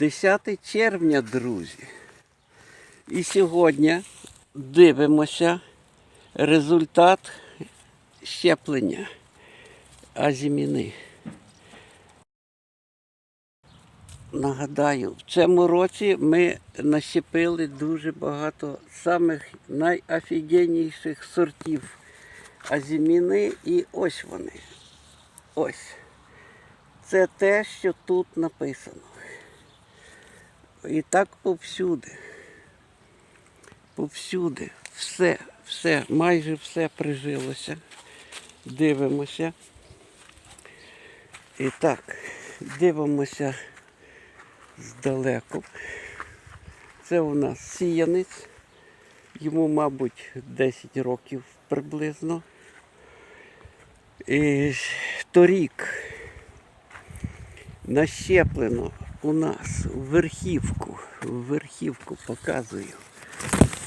10 червня, друзі. І сьогодні дивимося результат щеплення азіміни. Нагадаю, в цьому році ми нащепили дуже багато самих найофігенніших сортів азіміни і ось вони. Ось. Це те, що тут написано. І так повсюди. Повсюди. Все, все, майже все прижилося. Дивимося. І так, дивимося здалеку. Це у нас сіянець. Йому, мабуть, 10 років приблизно. І торік нащеплено у нас верхівку, верхівку показую.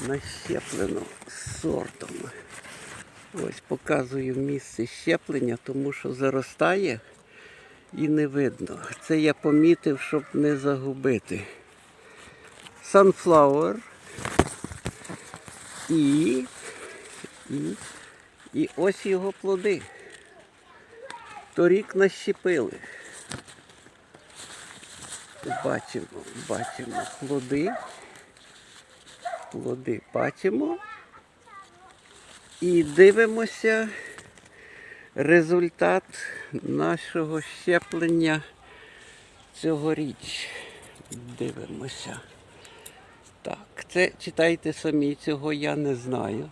Нащеплено сортом. Ось показую місце щеплення, тому що заростає і не видно. Це я помітив, щоб не загубити. Sunflower і, і, і ось його плоди. Торік нащепили. Бачимо, бачимо плоди. Плоди бачимо. І дивимося результат нашого щеплення цьогоріч. Дивимося. Так, це читайте самі, цього я не знаю.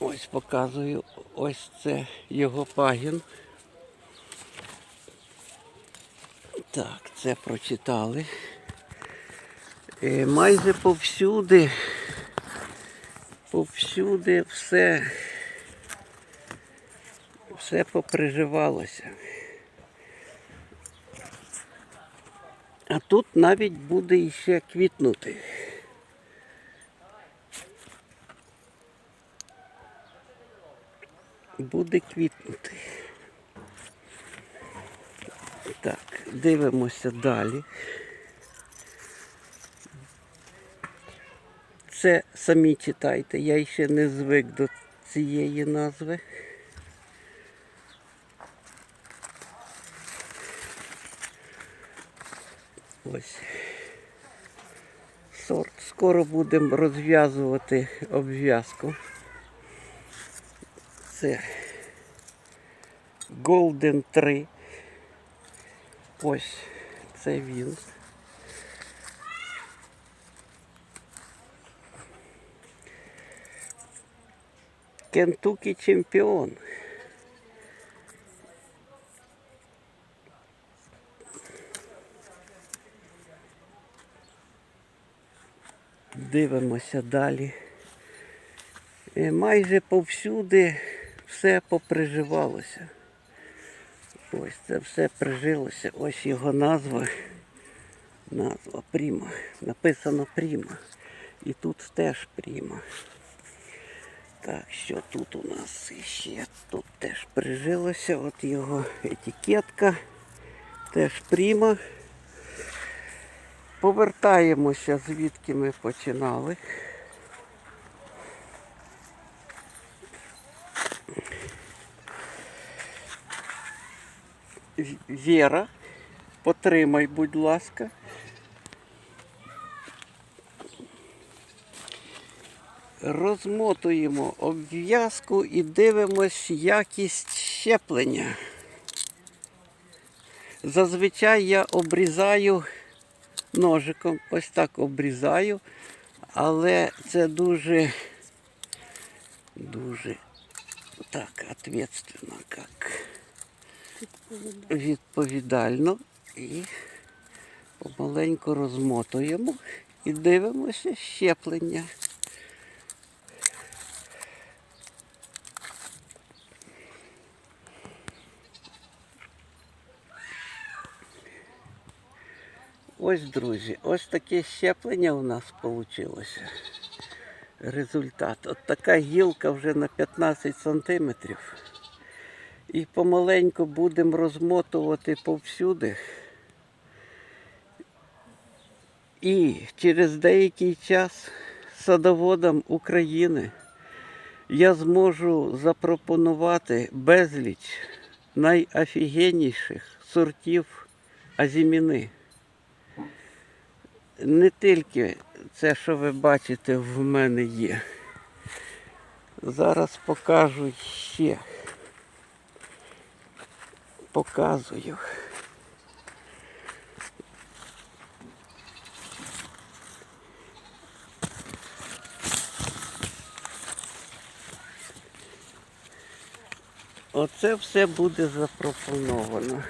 Ось показую, ось це його пагін. Так, це прочитали. Е, майже повсюди, повсюди все, все поприживалося. А тут навіть буде іще квітнути. Буде квітнути. Так, дивимося далі. Це самі читайте, я ще не звик до цієї назви. Ось. Сорт. Скоро будемо розв'язувати обв'язку. Це Golden 3. Ось це він. Кентукі чемпіон. Дивимося далі. Майже повсюди все поприживалося. Ось це все прижилося. Ось його назва. Назва Пріма. Написано Пріма. І тут теж Пріма. Так, що тут у нас ще? Тут теж прижилося. От його етикетка. Теж Пріма. Повертаємося, звідки ми починали. Віра, потримай, будь ласка. Розмотуємо обв'язку і дивимось якість щеплення. Зазвичай я обрізаю ножиком, ось так обрізаю, але це дуже, дуже так, ответственно, як відповідально і помаленьку розмотуємо і дивимося щеплення. Ось, друзі, ось таке щеплення у нас вийшло. Результат. От така гілка вже на 15 сантиметрів. І помаленьку будемо розмотувати повсюди. І через деякий час садоводам України я зможу запропонувати безліч найофігенніших сортів азіміни. Не тільки це, що ви бачите, в мене є. Зараз покажу ще. Показую. Оце все буде запропоновано.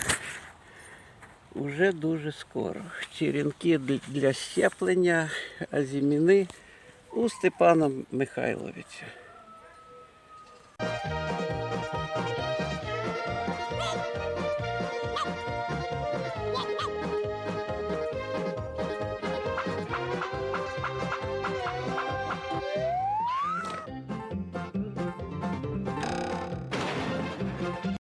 Уже дуже скоро. Черенки для- щеплення азіміни у Степана Михайловича. Whoa, whoa.